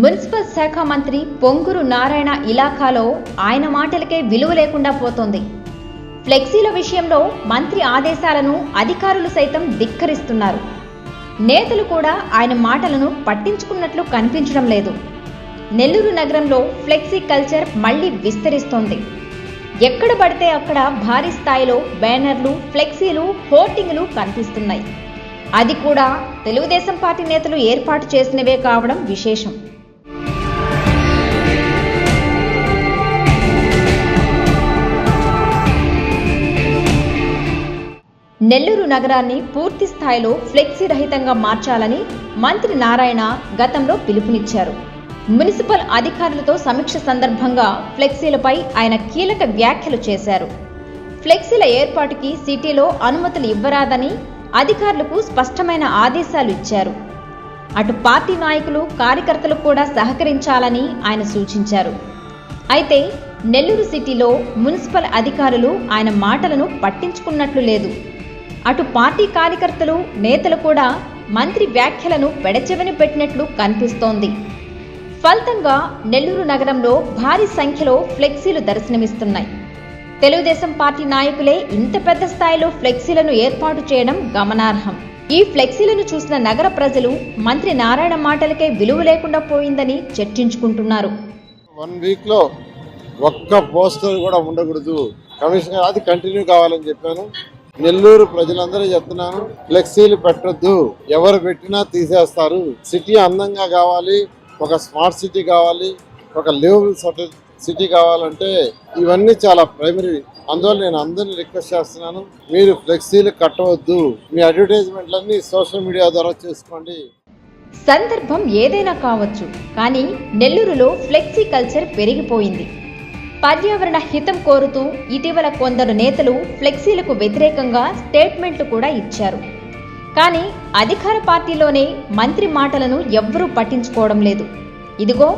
Municipal శాఖ మంత్రి పొంగురు నారాయణ ఇలాఖాలో ఆయన మాటలకే విలువ లేకుండా పోతోంది. ఫ్లెక్సీల విషయంలో మంత్రి ఆదేశాలను అధికారులు సైతం ధిక్కరిస్తున్నారు. నేతలు కూడా ఆయన మాటలను పట్టించుకున్నట్లు కనిపించడం లేదు. నెల్లూరు నగరంలో ఫ్లెక్సీ కల్చర్ మళ్ళీ విస్తరిస్తోంది. ఎక్కడ పడితే అక్కడ భారీ స్థాయిలో బ్యానర్లు ఫ్లెక్సీలు హోర్డింగ్లు కనిపిస్తున్నాయి. అది కూడా తెలుగుదేశం పార్టీ నేతలు ఏర్పాటు చేసినవే కావడం విశేషం. నెల్లూరు నగరాన్ని పూర్తి స్థాయిలో ఫ్లెక్సీ రహితంగా మార్చాలని మంత్రి నారాయణ గతంలో పిలుపునిచ్చారు. మున్సిపల్ అధికారులతో సమీక్ష సందర్భంగా ఫ్లెక్సీలపై ఆయన కీలక వ్యాఖ్యలు చేశారు. ఫ్లెక్సీల ఏర్పాటుకి సిటీలో అనుమతులు ఇవ్వరాదని అధికారులకు స్పష్టమైన ఆదేశాలు ఇచ్చారు. అటు పార్టీ నాయకులు కార్యకర్తలు కూడా సహకరించాలని ఆయన సూచించారు. అయితే నెల్లూరు సిటీలో మున్సిపల్ అధికారులు ఆయన మాటలను పట్టించుకున్నట్లు లేదు. అటు పార్టీ కార్యకర్తలు నేతలు కూడా మంత్రి వ్యాఖ్యలను పెడచెవిని పెట్టినట్లు కనిపిస్తోంది. ఫలితంగా నెల్లూరు నగరంలో భారీ సంఖ్యలో ఫ్లెక్సీలు దర్శనమిస్తున్నాయి. తెలుగుదేశం పార్టీ నాయకులే ఇంత పెద్ద స్థాయిలో ఫ్లెక్సీలను ఏర్పాటు చేయడం గమనార్హం. ఈ ఫ్లెక్సీలను చూసిన నగర ప్రజలు మంత్రి నారాయణ మాటలకే విలువ లేకుండా పోయిందని చర్చించుకుంటున్నారు. వన్ వీక్లో ఒక్క పోస్టర్ కూడా ఉండకూడదు. కమిషనర్ అది కంటిన్యూ కావాలని చెప్పాను. నెల్లూరు ప్రజలందరూ చెప్తున్నాను ఫ్లెక్సీలు పెట్టద్దు. ఎవరు పెట్టినా తీసేస్తారు. సిటీ అందంగా కావాలి ఒక స్మార్ట్ సిటీ కావాలి ఒక లివబుల్ సిటీ కావాలంటే ఇవన్నీ చాలా ప్రైమరీ. అందువల్ల నేను అందరిని రిక్వెస్ట్ చేస్తున్నాను మీరు ఫ్లెక్సీలు కట్టవద్దు. మీ అడ్వర్టైజ్మెంట్లన్నీ సోషల్ మీడియా ద్వారా చేసుకోండి. సందర్భం ఏదైనా కావచ్చు కానీ నెల్లూరులో ఫ్లెక్సీ కల్చర్ పెరిగిపోయింది. పర్యావరణ హితం కోరుతూ ఇటీవల కొందరు నేతలు ఫ్లెక్సీలకు వ్యతిరేకంగా స్టేట్మెంట్లు కూడా ఇచ్చారు. కానీ అధికార పార్టీలోనే మంత్రి మాటలను ఎవ్వరూ పట్టించుకోవడం లేదు. ఇదిగో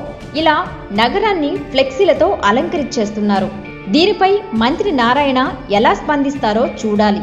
ఇలా నగరాన్ని ఫ్లెక్సీలతో అలంకరించేస్తున్నారు దీనిపై మంత్రి నారాయణ ఎలా స్పందిస్తారో చూడాలి.